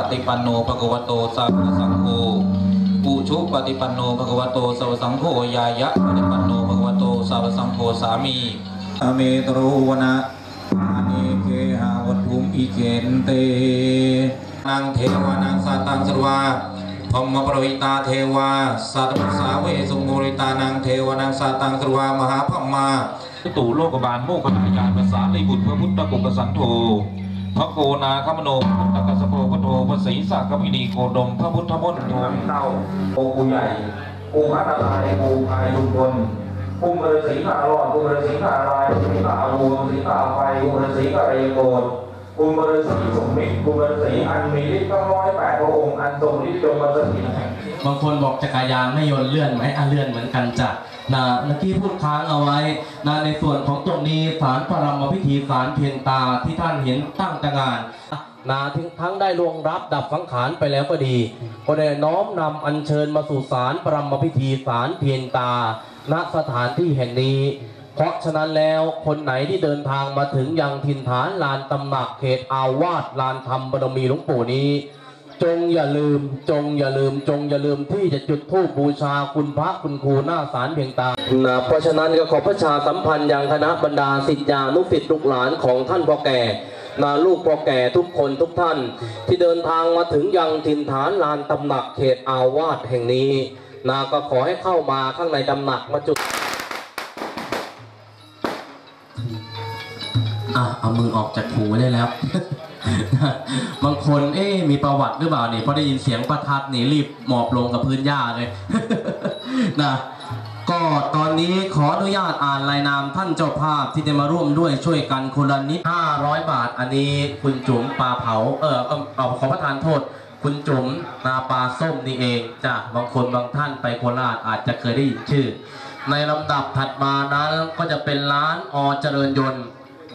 ปฏิปันโนภะคะวะโตสาวกสังโฆปุชุปฏิปันโนภะคะวะโตสาวกสังโฆยายะปฏิปันโนภะคะวะโตสาวกสังโฆสามีอเมตโรวนะอาเนเกหาวัตถุมอิเกนเตนางเทวานางสาตังสรวาพมปรวิตาเทวาสัตตสาเวสุโมริตานางเทวานางสาตังสรวามหาพมมาตู่โลกบาลโมกขลายการภาษาในบุตรพระพุทธกุกสันโธ พระโกนาคมโนพุทธกัสสโปพระโทพระศรีสากมินีโกดม พระพุทธมนต์โทเต้าโอกูใหญ่กูพัฒนากูพายลุงพลกุมเรือสีขารอดกุมเรือสีขาลายสีขารูสีขาไฟกุมเรือสีกระเรโกดกุมเรือสีสมมิตรกุมเรือสีอันมีฤทธิ์ต้องร้อยแปดพระองค์อันทรงฤทธิ์จงมาสถิตแห่ง บางคนบอกจักรยานไม่ยนต์เลื่อนไหมอะเลื่อนเหมือนกันจ้ะนะเมื่อกี้พูดค้างเอาไว้นะในส่วนของตรงนี้ศาลปรมพิธีศาลเพียงตาที่ท่านเห็นตั้งแต่งานนะทั้งทั้งได้ลวงรับดับสังขารไปแล้วก็ดีก็ได้น้อมนำอัญเชิญมาสู่ศาลปรมพิธีศาลเพียงตาณสถานที่แห่งนี้ เพราะฉะนั้นแล้วคนไหนที่เดินทางมาถึงยังถิ่นฐานลานตำหนักเขตอาวาสลานธรรมบรมีหลวงปู่นี้ จงอย่าลืม จงอย่าลืม จงอย่าลืมที่จะจุดธูปบูชาคุณพระคุณครูหน้าศาลเพียงตานะเพราะฉะนั้นก็ขอประชาสัมพันธ์อย่างคณะบรรดาศิษยานุศิษย์ลูกหลานของท่านพ่อแก่นาลูกพ่อแก่ทุกคนทุกท่าน ที่เดินทางมาถึงยังถิ่นฐานลานตำหนักเขตอาวาสแห่งนี้นาก็ขอให้เข้ามาข้างในตำหนักมาจุดอะเอามือออกจากหูได้แล้ว บางคนเอ๊มีประวัติหรือเปล่านี่พอได้ยินเสียงประทัดนี่รีบหมอบลงกับพื้นหญ้าเลยนะก็ตอนนี้ขออนุญาตอ่านรายนามท่านเจ้าภาพที่จะมาร่วมด้วยช่วยกันคนละนิด500 บาท อันนี้คุณจุ๋มปลาเผาเออเอาเอขอประทานโทษ คุณจุ๋มนาปลาส้มนี่เองจ้ะบางคนบางท่านไปโคราชอาจจะเคยได้ยินชื่อ ในลำดับถัดมานั้นก็จะเป็นร้านอเจริญยนต์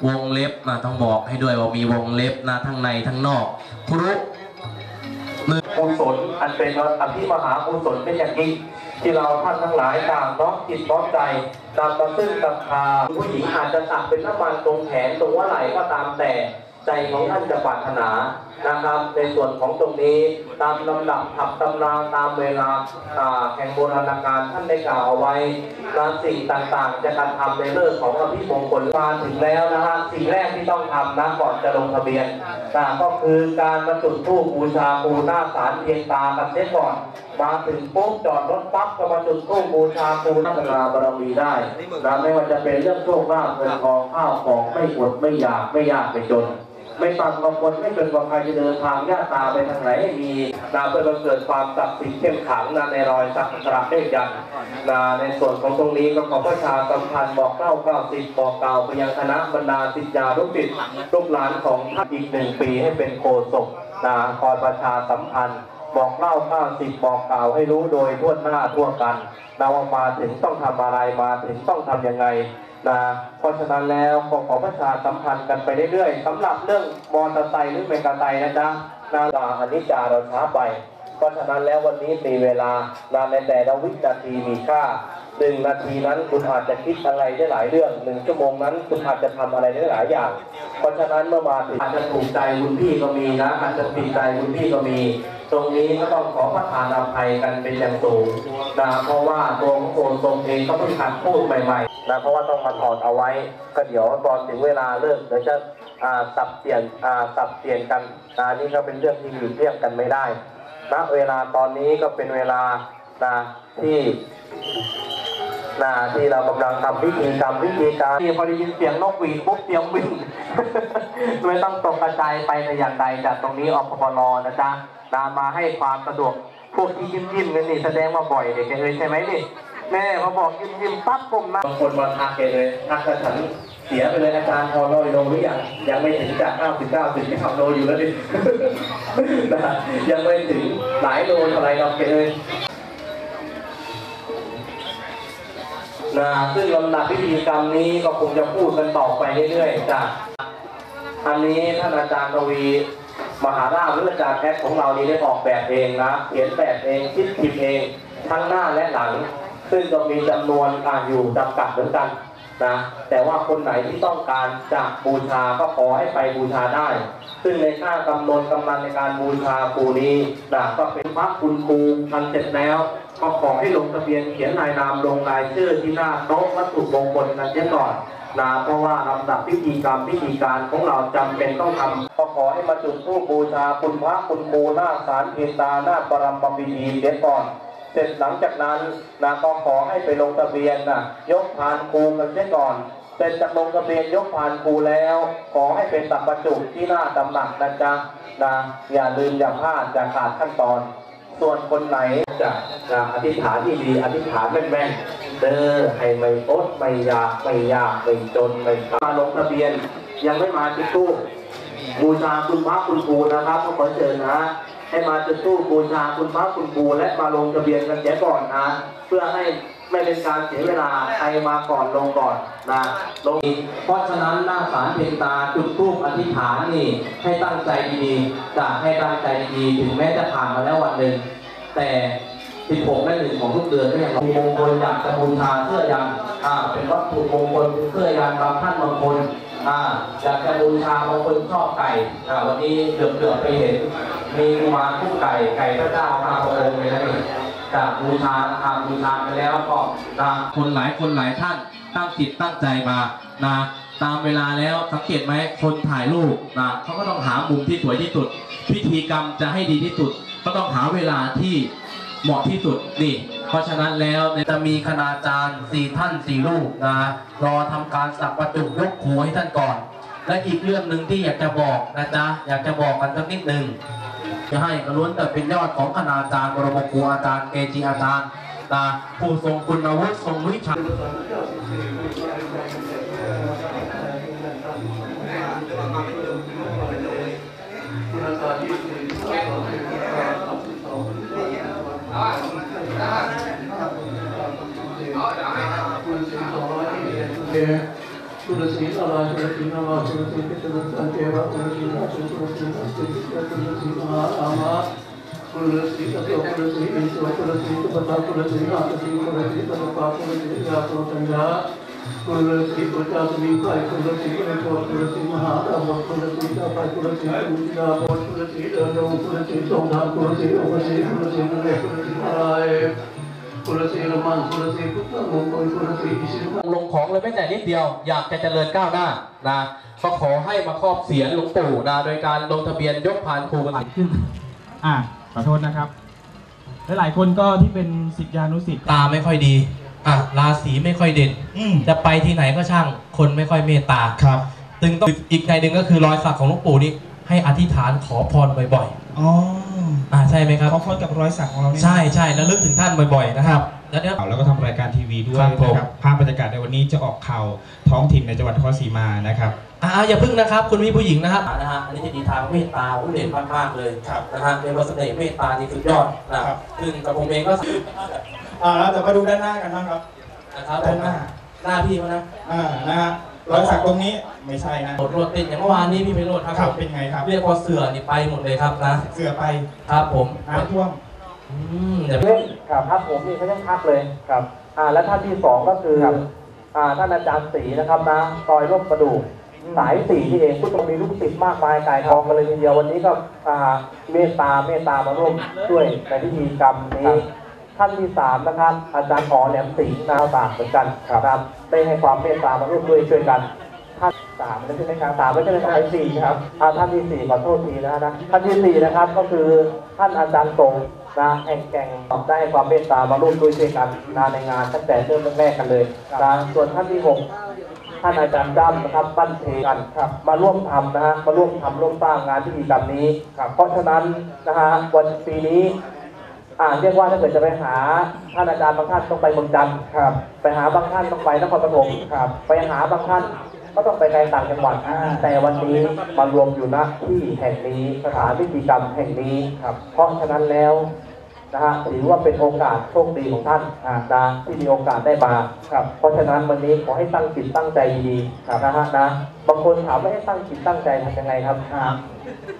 วงเล็บนะต้องบอกให้ด้วยว่ามีวงเล็บนะทั้งในทั้งนอกครุกุศลอันเป็นอภิมหากุศลเป็นอย่างยิ่งที่เราท่านทั้งหลายต่างน้อมจิตน้อมใจตามาซึ่งศรัทธาผู้หญิงอาจจะสักเป็นน้ำมันตรงแขนตรงว่าไหลก็ตามแต่ใจของท่านจะปรารถนา นะครับในส่วนของตรงนี้ตามลำดับถับตำราตามเวลาแห่งโบราณกาลท่านได้กล่าวเอาไว้นะสิ่งต่างๆ จะการทำในเรื่องของอภิมงคลมาถึงแล้วนะฮะสิ่งแรกที่ต้องทำนะก่อนจะลงทะเบียนนะก็คือการมาจุดธูปบูชาปูหน้าศาลเพียงตากันเสียก่อน มาถึงปุ๊บจอดรถปั๊บก็มาจุดธูปบูชาปูหน้าศาบารมีได้นะไม่ว่าจะเป็นเรื่องโชคลาภเงินทองข้าวของไม่อดไม่อยากไม่ยากไม่จน ไม่ต่ำกว่าคนไม่เป็นกว่าใครจะเดินทางญาติตาไปทางไหนให้มีนาเพื่อบังเกิดความศักดิ์สิทธิ์เข้มขังนาในรอยสักการะเลขยันนาในส่วนของตรงนี้ก็ขอประชาสัมพันธ์บอกเล่าเก้าสิบบอกกล่าวไปยังคณะบรรดาศิษยาลูกศิษย์ลูกหลานของท่านอีกหนึ่งปีให้เป็นโคศกนาคอยประชาสัมพันธ์บอกเล่าเก้าสิบบอกกล่าวให้รู้โดยทั่วหน้าทั่วกันนาว่ามาถึงต้องทำอะไรมาถึงต้องทำยังไง นะเพราะฉะนั้นแล้วขอขอประชาสัมพันธ์กันไปเรื่อยๆสำหรับเรื่องมอเตอร์ไซค์หรือเมกะไซค์นะจ๊ะนาลาอนิจจาเราช้าไป เพราะฉะนั้นแล้ววันนี้มีเวลานานในแต่ละวินาทีมีค่าหนึ่งนาทีนั้นคุณอาจจะคิดอะไรได้หลายเรื่องหนึ่งชั่วโมงนั้น คุณอาจจะทำอะไรได้หลายอย่าง เพราะฉะนั้นเมื่อมาถึงอาจจะถูกใจคุณพี่ก็มีนะอาจจะผิดใจคุณพี่ก็มี ตรงนี้ก็ต้องขอประทานอภัยกันเป็นอย่างสูง นะเพราะว่าตัวของโอนตรงเองก็เพิ่งหัดพูดใหม่ๆนะเพราะว่าต้องมาถอดเอาไว้ก็เดี๋ยวตอนถึงเวลาเลิกเดี๋ยวจะอ่าสับเปลี่ยนอ่าสับเปลี่ยนกันนะนี่ก็เป็นเรื่องที่หลีกเลี่ยงกันไม่ได้ณเวลาตอนนี้ก็เป็นเวลานะที่นะที่เรากำลังทำพิธีกรรมพิธีการที่พอได้ยินเสียงนกหวีดปุ๊บเตรียมวิ่งไม่ต้องตกกระจายไปในอย่างใดจากตรงนี้อปปนนะจ๊ะนามาให้ความสะดวก พวกที่ยิ้มยิ้มกันนี่แสดงมาบ่อยเด็กเลยใช่ไหมนี่แม่พอบอกยิ้มยิ้มปั๊บผมนะบางคนมาทักเองเลยทักกระฉันเสียไปเลยอาจารย์พอลอยลงหรือยังยังไม่ถึงจาก99ถึง9โลอยู่แล้วดินะยังไม่ถึงหลายโลเท่าไรเราเกเลยนะซึ่งลำดับพิธีกรรมนี้ก็คงจะพูดกันต่อไปเรื่อยๆจ้ะอันนี้ท่านอาจารย์กวี มหาราชหรืออาจารย์แอสของเรานี่ได้ออกแบบเองนะเขียนแบบเองคิดผิดเองทั้งหน้าและหลัง ซึ่งก็มีจำนวนอ่าอยู่จำกัดเหมือนกัน นะแต่ว่าคนไหนที่ต้องการจะบูชาก็ขอให้ไปบูชาได้ ซึ่งในค่ากำหนดกำลังในการบูชาครูนี้นะก็เป็นพระคุณครูทันเสร็จแล้ว ก็ขอให้ลงทะเบียนเขียนรายนามลงรายชื่อที่หน้าโต๊ะวัตถุมงคลกันเสียก่อนนะเพราะว่าลำดับพิธีกรรมพิธีการของเราจำเป็นต้องทำก็ขอให้มาจุดธูปบูชาคุณพระคุณครูหน้าศาลเพียตาหน้าปรำปพิธีเสียก่อน เสร็จหลังจากนั้นนะก็ขอให้ไปลงทะเบียนนะยกพานครูกันเสียก่อนเสร็จจากลงทะเบียนยกพานครูแล้ว ขอให้เป็นตักบรรจุที่หน้าตำหนักนะจ๊ะนะอย่าลืมอย่าพลาดอย่าขาดขั้นตอน ส่วนคนไหนจะจะอธิษฐานที่ดีอธิษฐานแม่นๆเด้อให้ไม่อดไม่ยากไม่ยากไม่จนไม่มาลงทะเบียน ยังไม่มาที่ตู้บูชาคุณพระคุณครูนะครับขอเชิญนะ ให้มาจุดธูปบูชาคุณพระคุณครูและมาลงทะเบียนกันเสียก่อนนะ เพื่อให้ไม่เป็นการเสียเวลาใครมาก่อนลงก่อนนะลงเพราะฉะนั้นหน้าศาลเพียงตาจุดธูปอธิษฐานนี่ให้ตั้งใจดีๆจะให้ตั้งใจดีถึงแม้จะผ่านมาแล้ววันหนึ่งแต่16และหนึ่งของทุกเดือนก็ยังมีมงคลอยากจะบูชาเสื้อยันอ่าเป็นวัตถุมงคลเป็นเสื้อยันบางท่านบางคน อ่าอยากจะบูชาบางคนชอบไก่อ่าวันนี้เดือบๆไปเห็น มีกุมารคู่ไก่ไก่พระเจ้ามาพระองค์เลยนะนี่จากบูชาทำบูชาไปแล้วก็นะคนหลายคนหลายท่านตั้งจิตตั้งใจมานะตามเวลาแล้วสังเกตไหมคนถ่ายรูปนะเขาก็ต้องหามุมที่สวยที่สุด พิธีกรรมจะให้ดีที่สุด ก็ต้องหาเวลาที่ เหมาะที่สุดนี่ เพราะฉะนั้นแล้วจะมีคณาจารย์สี่ท่านสี่รูปนะรอทำการสักประจุยกครูให้ท่านก่อน และอีกเรื่องหนึ่งที่อยากจะบอกนะจ๊ะอยากจะบอกกันสักนิดหนึ่งจะให้กระล้วนแต่เป็นยอดของคณาจารย์บรมครูอาจารย์เกจิอาจารย์นะผู้ทรงคุณวุฒิทรงวิชา ตุลสีอาราตุลสีนามาตุลสีพิจารณาเทวะตุลสีนาตุลสีนาตุลสีตุลสีมหาอามาตุลสีตโตตุลสีอินทวตุลสีตุปตาตุลสีนาตุลสีตุลสีตปาตุลสียาตุตัญญาตุลสีปุจจาตุมีกายตุลสีอินทวตุลสีมหาอามาตุลสีตาปาตุลสีตุลสีนาตุลสีเดโนตุลสีทรงธรรมตุลสีอุ ปสีตุลสีนุเรตุลสีอะไรตุลสีละมันตุลสีพุทธมงคลตุลสีอิสิมลงของเลยไม่แต่นิดเดียว อยากจะเจริญก้าวหน้านะก็ขอให้มาครอบเสียรหลวงปู่นะโดยการลงทะเบียนยกพานครูกันขึ้นอ่าขอโทษนะครับหลายๆคนก็ที่เป็นศิษยานุศิษย์ตาไม่ค่อยดี อะราศีไม่ค่อยเด่น อืมจะไปที่ไหนก็ช่างคนไม่ค่อยเมตตาครับจึงต้องอีกในหนึ่งก็คือรอยสักของหลวงปู่นี่ให้อธิษฐานขอพรบ่อยอ๋อๆ อ่าใช่ไหมครับ เขาคนกับรอยสักของเราเนี่ย ใช่ใช่แล้วลึกถึงท่านบ่อยๆนะครับ แล้วเดี๋ยวแล้วก็ทำรายการทีวีด้วยครับผม นะครับภาพบรรยากาศในวันนี้จะออกข่าวท้องถิ่นในจังหวัดนครศรีมานะครับ อ่าอย่าพึ่งนะครับ คุณพี่ผู้หญิงนะครับนะฮะอันนี้จะมีทางเมตตาผู้เด่นมากๆเลยครับนะฮะเป็นวัสดุเมตตาที่สุดยอดนะครับซึ่งกับผมเองก็ อ่าแล้วจะมาดูด้านหน้ากันบ้างครับ นะครับด้านหน้า หน้าพี่เขานะอ่านะฮะรอยสักตรงนี้ไม่ใช่นะโดดรถติดอย่างเมื่อวานนี้พี่ไปโรดครับครับผมเป็นไงครับ เรียกว่าเสือนี่ไปหมดเลยครับนะ เสือไปครับผมน้ำท่วมอืมเดี๋ยวเล่นครับครับผมนี่เขายังพักเลยครับ อ่าและท่านที่สองก็คืออ่าท่านอาจารย์ศรีนะครับนะซอยร่มประดูกสายสีที่เองผู้ต้องมีลูกศิษย์มากมายกายกองกันเลยทีเดียววันนี้ก็อ่าเมตตาเมตตามาร่วมด้วยในพิธีกรรมนี้ ท่านที่สามนะครับ อาจารย์ขอแหลมสิงห์นาวตากเหมือนกันครับได้ให้ความเมตตามาร่วมด้วยช่วยกันท่านสามแล้วใช่ไหมครับสามแล้วใช่ไหมครับสี่ครับอ่าท่านที่สี่ขอโทษทีนะนะท่านที่สี่นะครับก็คือท่านอาจารย์ตรงนะแห่งแก่งได้ให้ความเมตตามาร่วมด้วยช่วยกันนะในงานตั้งแต่เริ่มแรกๆกันเลยนะส่วนท่านที่หกท่านอาจารย์จ้ำนะครับปั้นเทกันครับมาร่วมทำนะฮะมาร่วมทำร่วมสร้างงานพิธีกรรมนี้ครับเพราะฉะนั้นนะฮะวันปีนี้ อ่าเรียกว่าถ้าเกิดจะไปหาท่านอาจารย์บางท่านต้องไปเมืองจันทร์ครับ ไปหาบางท่านต้องไปนครปฐมครับ ไปหาบางท่านก็ต้องไปไกลต่างจังหวัดแต่วันนี้มารวมอยู่ณที่แห่งนี้สถานพิธีกรรมแห่งนี้ครับเพราะฉะนั้นแล้วนะฮะถือว่าเป็นโอกาสโชคดีของท่านอ่านะที่มีโอกาสได้มาครับ เพราะฉะนั้นวันนี้ขอให้ตั้งจิตตั้งใจดีๆครับนะฮะนะบางคนถามว่าให้ตั้งจิตตั้งใจทำยังไงครับอ่า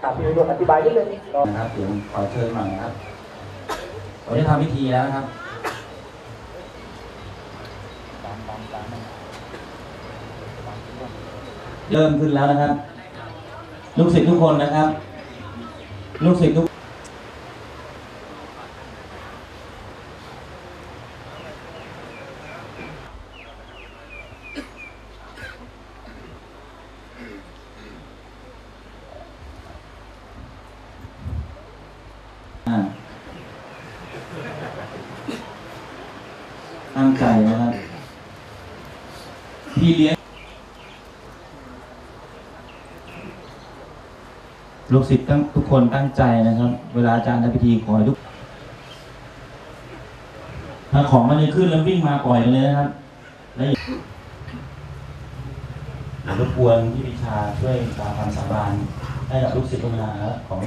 อ่าพี่วิโรจน์อธิบายนิดนึงนะครับเดี๋ยวขอเชิญหน่อยนะครับ เราได้ทำพิธีแล้วนะครับเริ่มขึ้นแล้วนะครับ ลูกศิษย์ทุกคนนะครับ ลูกศิษย์ทุก พี่เลี้ยงลูกศิษย์ตั้งทุกคนตั้งใจนะครับ เวลาอาจารย์ทำพิธีขอทุกถ้าของมันจะขึ้นแล้ววิ่งมาปล่อยเลยนะครับ และอย่ารบกวนพี่วิชาช่วยตามคำสาบานให้กับลูกศิษย์ลูกหาของ